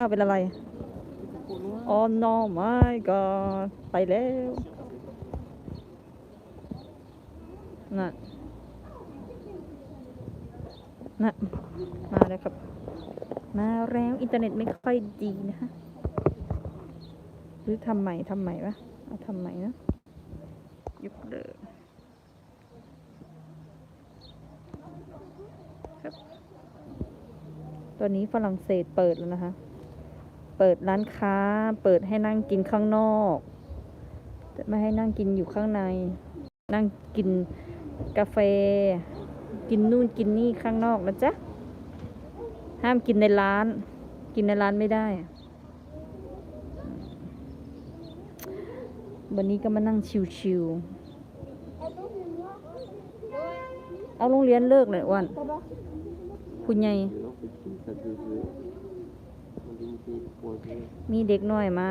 ข้าวเป็นอะไร อ๋อ no my god ไปแล้ว น่ะ น่ะ มาแล้วครับ มาแล้วอินเทอร์เน็ตไม่ค่อยดีนะฮะหรือทำใหม่ทำใหม่ปะเอาทำใหม่นะยุคเดิมครับ ตอนนี้ฝรั่งเศสเปิดแล้วนะคะ เปิดร้านค้า เปิดให้นั่งกินข้างนอกไม่ให้นั่งกินอยู่ข้างใน นั่งกินกาแฟ กินนู่นกินนี่ข้างนอกนะจ๊ะ ห้ามกินในร้าน กินในร้านไม่ได้ วันนี้ก็มานั่งชิวๆเอาโรงเรียนเลิกเลยวัน คุณใหญ่ มีเด็กน้อยมา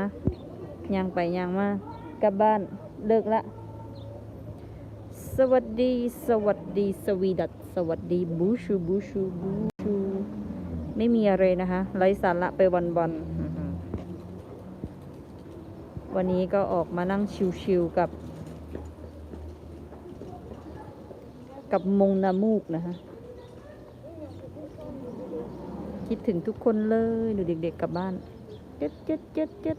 ย่างไปย่างมากลับบ้านเลิกละ สวัสดี สวัสดี สวีดัตสวัสดีบูชูบูชูบูชูไม่มีอะไรนะคะไร้สาระไปวันๆอื้อหือวันนี้ก็ออกมานั่งชิวๆกับ กับมงนามูกนะคะ คิดถึงทุกคนเลยดูเด็กๆกลับบ้านเจ็ดเจ็ดเจ็ดเจ็ด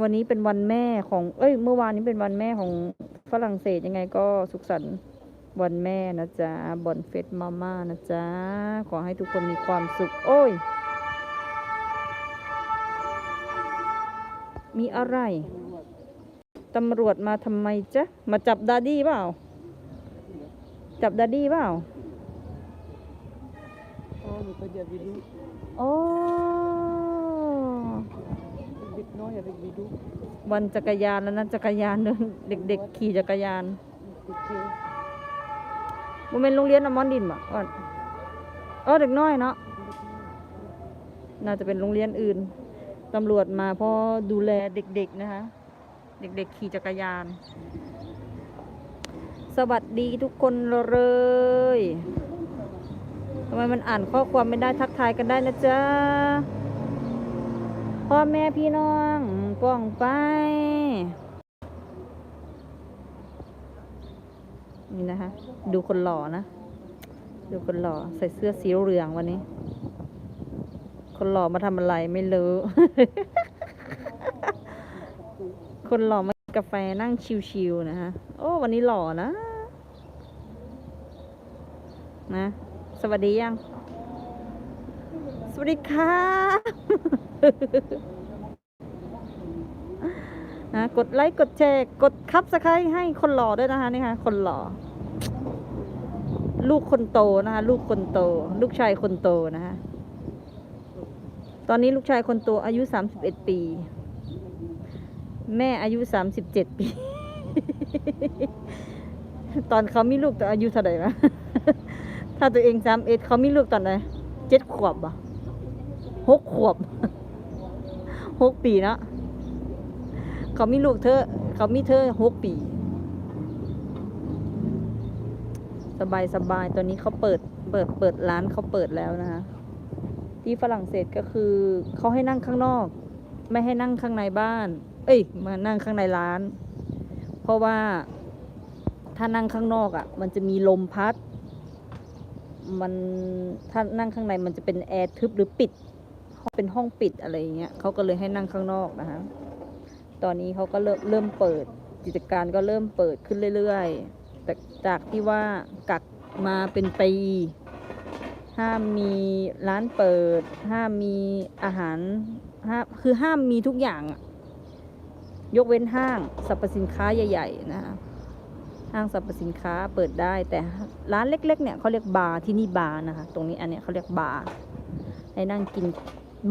วันนี้เป็นวันแม่ของ เอ้ย เมื่อวานนี้เป็นวันแม่ของฝรั่งเศสยังไงก็สุขสันต์วันแม่นะจ๊ะบอนเฟสมาม่านะจ๊ะ ขอให้ทุกคนมีความสุข โอ้ย มีอะไร ตำรวจมาทำไมจ๊ะ มาจับดาดี้เปล่า จับดาดี้เปล่า Oh, lupa dia bidu. โอ้ Bit no ya bit bidu. วันจักรยานแล้วนะจักรยานเดินเด็ก ๆ ขี่จักรยาน Kecil. มันเป็นโรงเรียนอมอนดินบ่อ่อนเออเด็กน้อยเนาะน่าจะเป็นโรงเรียนอื่นตำรวจมาเพราะดูแลเด็ก ๆ นะคะ เด็ก ๆ ขี่จักรยาน สวัสดีทุกคนเลยทำไมมันอ่านข้อความไม่ได้ทักทายกันได้นะจ๊ะพ่อแม่พี่น้องกล้องไป นี่นะคะ ดูคนหล่อนะ ดูคนหล่อใส่เสื้อสีเหลืองวันนี้ คนหล่อมาทำอะไรไม่รู้ คนหล่อมากาแฟนั่งชิวๆนะคะ โอ้ วันนี้หล่อนะ นะ สวัสดียัง สวัสดีค่ะนะกดไลค์กดแชร์กดคับสไครต์ให้คนหล่อด้วยนะคะนี่ค่ะคนหล่อ ลูกคนโตนะคะลูกคนโต ลูกชายคนโตนะคะตอนนี้ลูกชายคนโตอายุสามสิบเอ็ดปี แม่อายุสามสิบเจ็ดปี ตอนเขามีลูกแตอนอายุเท่าไหร่นะ ถ้าตัวเองสามเอ็ดเขามีลูกตอนไหนเจ็ดขวบอะหกขวบหกปีเนาะเขามีลูกเธอ เขามีเธอหกปี สบายสบายตอนนี้เขาเปิดเปิดเปิดร้านเขาเปิดแล้วนะคะที่ฝรั่งเศสก็คือเขาให้นั่งข้างนอก ไม่ให้นั่งข้างในบ้าน เอ้ยมานั่งข้างในร้าน เพราะว่าถ้านั่งข้างนอกอะ่ะ มันจะมีลมพัด มันถ้านั่งข้างในมันจะเป็นแอร์ทึบหรือปิดเป็นห้องปิดอะไรอย่างเงี้ยเขาก็เลยให้นั่งข้างนอกนะคะ ตอนนี้เขาก็เริ่มเริ่มเปิดกิจการก็เริ่มเปิดขึ้นเรื่อยๆ แต่จากที่ว่ากักมาเป็นปี ห้ามมีร้านเปิด ห้ามมีอาหารห้าคือห้ามมีทุกอย่าง ยกเว้นห้างสรรพสินค้าใหญ่ ๆ นะคะ ห้างสรรพสินค้าเปิดได้ แต่ร้านเล็ก ๆ เนี่ยเขาเรียกบาร์ที่นี่บาร์นะคะ ตรงนี้อันเนี้ยเขาเรียกบาร์ให้นั่งกิน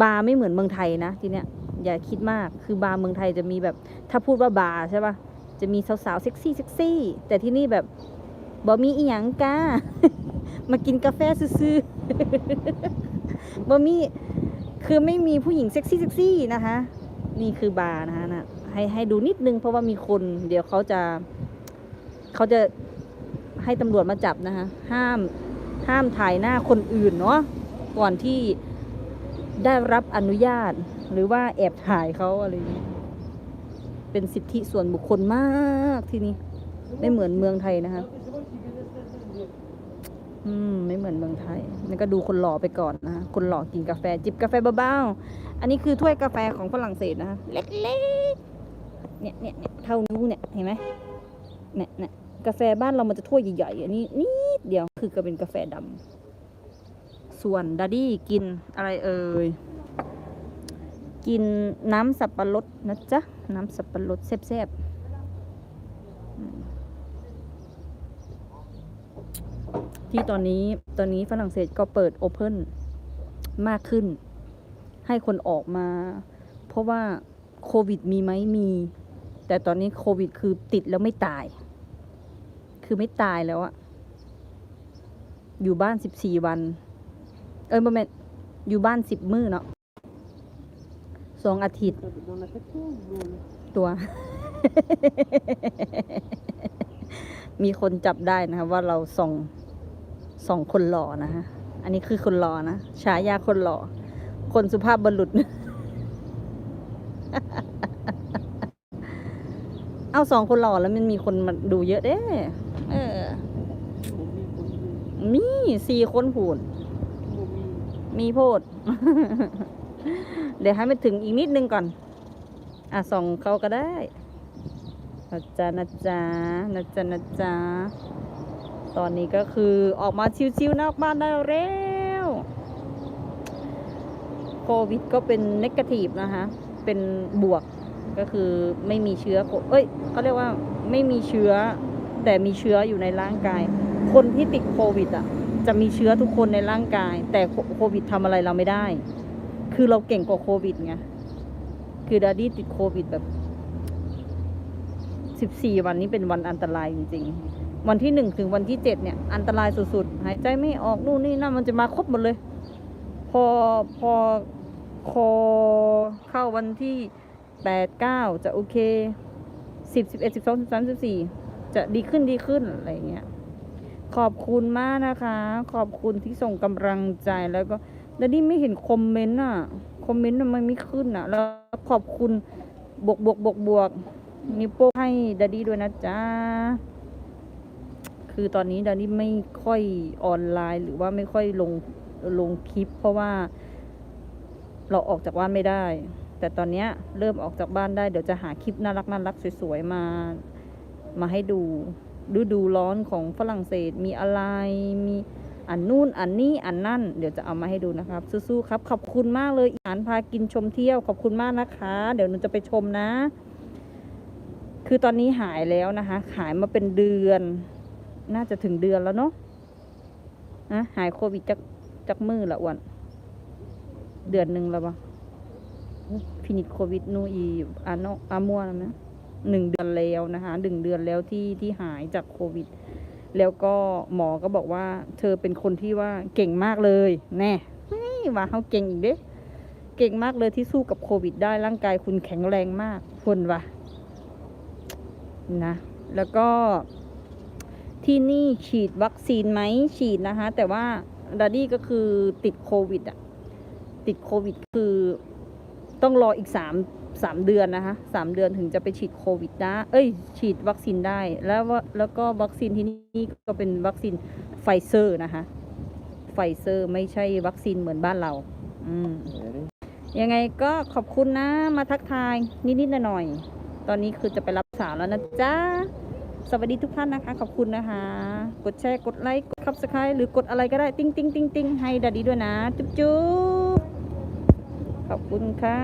บาร์ไม่เหมือนเมืองไทยนะที่เนี้ยอย่าคิดมากคือบาร์เมืองไทยจะมีแบบ ถ้าพูดว่าบาร์ใช่ปะจะมีสาวๆเซ็กซี่เซ็กซี่แต่ที่นี่แบบบ่มีอีหยังกามากินกาแฟซื่อๆบ่มีคือไม่มีผู้หญิงเซ็กซี่เซ็กซี่นะคะ นี่คือบาร์นะคะนะให้ให้ดูนิดนึงเพราะว่ามีคน เดี๋ยวเขาจะ เขาจะให้ตำรวจมาจับนะคะ ห้ามห้ามถ่ายหน้าคนอื่นเนาะก่อนที่ได้รับอนุญาต หรือว่าแอบถ่ายเขาอะไรอย่างนี้ เป็นสิทธิส่วนบุคคลมากที่นี่ไม่เหมือนเมืองไทยนะคะอืมไม่เหมือนเมืองไทยนี่ก็ดูคนหล่อไปก่อนนะ คนหล่อกินกาแฟ จิบกาแฟเบาๆ อันนี้คือถ้วยกาแฟของฝรั่งเศสนะคะเล็กๆ เนี่ยเนี่ยเนี่ยเท่านิ้วเนี่ย เห็นไหมเนี่ยเนี่ย กาแฟบ้านเรามันจะถ้วยใหญ่ๆอันนี้นิดเดียวคือก็เป็นกาแฟดำส่วนดาดี้กินอะไรเอ่ยกินน้ำสับปะรดนะจ๊ะ น้ำสับปะรดแซ่บๆที่ตอนนี้ตอนนี้ฝรั่งเศสก็เปิดโอเพนมากขึ้น ให้คนออกมา เพราะว่าโควิดมีไหมมี แต่ตอนนี้โควิดคือติดแล้วไม่ตาย คือไม่ตายแล้วอะอยู่บ้านสิบสี่วัน เออประมาณอยู่บ้านสิบมื้อเนาะสองอาทิตย์ ตัว มีคนจับได้นะคะว่าเราส่องส่องคนหล่อนะคะอันนี้คือคนหล่อนะฉายาคนหล่อ คนสุภาพบุรุษเอาสองคนหล่อแล้วมันมีคนมาดูเยอะเด้ เออ Bon, oui, bon, oui. มีสี่คนพูด Bon, oui. มีโพด เดี๋ยวให้มันถึงอีกนิดนึงก่อน อะส่องเขาก็ได้นะจ๊ะนะจ๊ะนะจ๊ะนะจ๊ะตอนนี้ก็คือออกมาชิวๆนอกบ้านได้แล้วโควิดก็เป็นนกาทีฟนะคะ เป็นบวกก็คือไม่มีเชื้อโคเอ้ยเขาเรียกว่าไม่มีเชื้อ แต่มีเชื้ออยู่ในร่างกาย คนที่ติดโควิดอะจะมีเชื้อทุกคนในร่างกาย แต่โควิดทำอะไรเราไม่ได้ คือเราเก่งกว่าโควิดไงคือดาดี้ติดโควิดแบบสิบสี่วันนี้เป็นวันอันตรายจริง ๆ วันที่หนึ่งถึงวันที่เจ็ดเนี่ย อันตรายสุดๆ หายใจไม่ออกนู่นนี่นั่นมันจะมาครบหมดเลย พอพอคอเข้าวันที่แปดเก้าจะโอเคสิบสิบเอ็ดสิบสองสิบสามสิบสี่ จะดีขึ้นดีขึ้นอะไรเงี้ยขอบคุณมากนะคะ ขอบคุณที่ส่งกำลังใจแล้วก็ดัดดี้ไม่เห็นคอมเมนต์อะคอมเมนต์ทำไมไม่ขึ้นอะ แล้วขอบคุณบวกบวกบวกบวกนิ้วโป้งให้ดัดดี้ด้วยนะจ๊ะคือตอนนี้ดัดดี้ไม่ค่อยออนไลน์ หรือว่าไม่ค่อยลงลงคลิป เพราะว่า เราออกจากบ้านไม่ได้ แต่ตอนนี้เริ่มออกจากบ้านได้เดี๋ยวจะหาคลิปน่ารักน่ารักสวยๆมา มาให้ดูฤดูร้อนของฝรั่งเศสมีอะไรมีอันนู่นอันนี้อันนั่น เดี๋ยวจะเอามาให้ดูนะครับ สู้ๆครับ ขอบคุณมากเลยอีสานพากินชมเที่ยวขอบคุณมากนะคะ เดี๋ยวหนูจะไปชมนะ คือตอนนี้หายแล้วนะคะหายมาเป็นเดือน น่าจะถึงเดือนแล้วเนาะนะหายโควิดจากจากมือละอ้วันเดือนหนึ่งแล้วปะฟินิชโควิดนูอีอาโนอามัวแล้วนะ หนึ่งเดือนแล้วนะคะหนึ่งเดือนแล้วที่ที่หายจากโควิด แล้วก็หมอก็บอกว่าเธอเป็นคนที่ว่าเก่งมากเลย แน่เฮ้ยว่าเขาเก่งอีกเด้เก่งมากเลยที่สู้กับโควิด ได้ร่างกายคุณแข็งแรงมากคนวะนะ แล้วก็ที่นี่ฉีดวัคซีนไหมฉีดนะคะ แต่ว่าดาดี้ก็คือติดโควิดอะติดโควิดคือต้องรออีกสาม สามเดือนนะคะสามเดือนถึงจะไปฉีดโควิดได้เอ้ย ฉีดวัคซีนได้ แล้วว่าแล้วก็วัคซีนที่นี่ก็เป็นวัคซีนไฟเซอร์นะคะ ไฟเซอร์ไม่ใช่วัคซีนเหมือนบ้านเรา อืมยังไงก็ขอบคุณนะ มาทักทายนิดๆหน่อยๆตอนนี้คือจะไปรับสาวแล้วนะจ๊ะ สวัสดีทุกท่านนะคะ ขอบคุณนะคะ กดแชร์ กดไลค์ กดคับสไครต์หรือกดอะไรก็ได้ ติ้งติ้งติ้งติ้งให้ดัดดีด้วยนะ จุ๊บจุ๊บขอบคุณค่ะ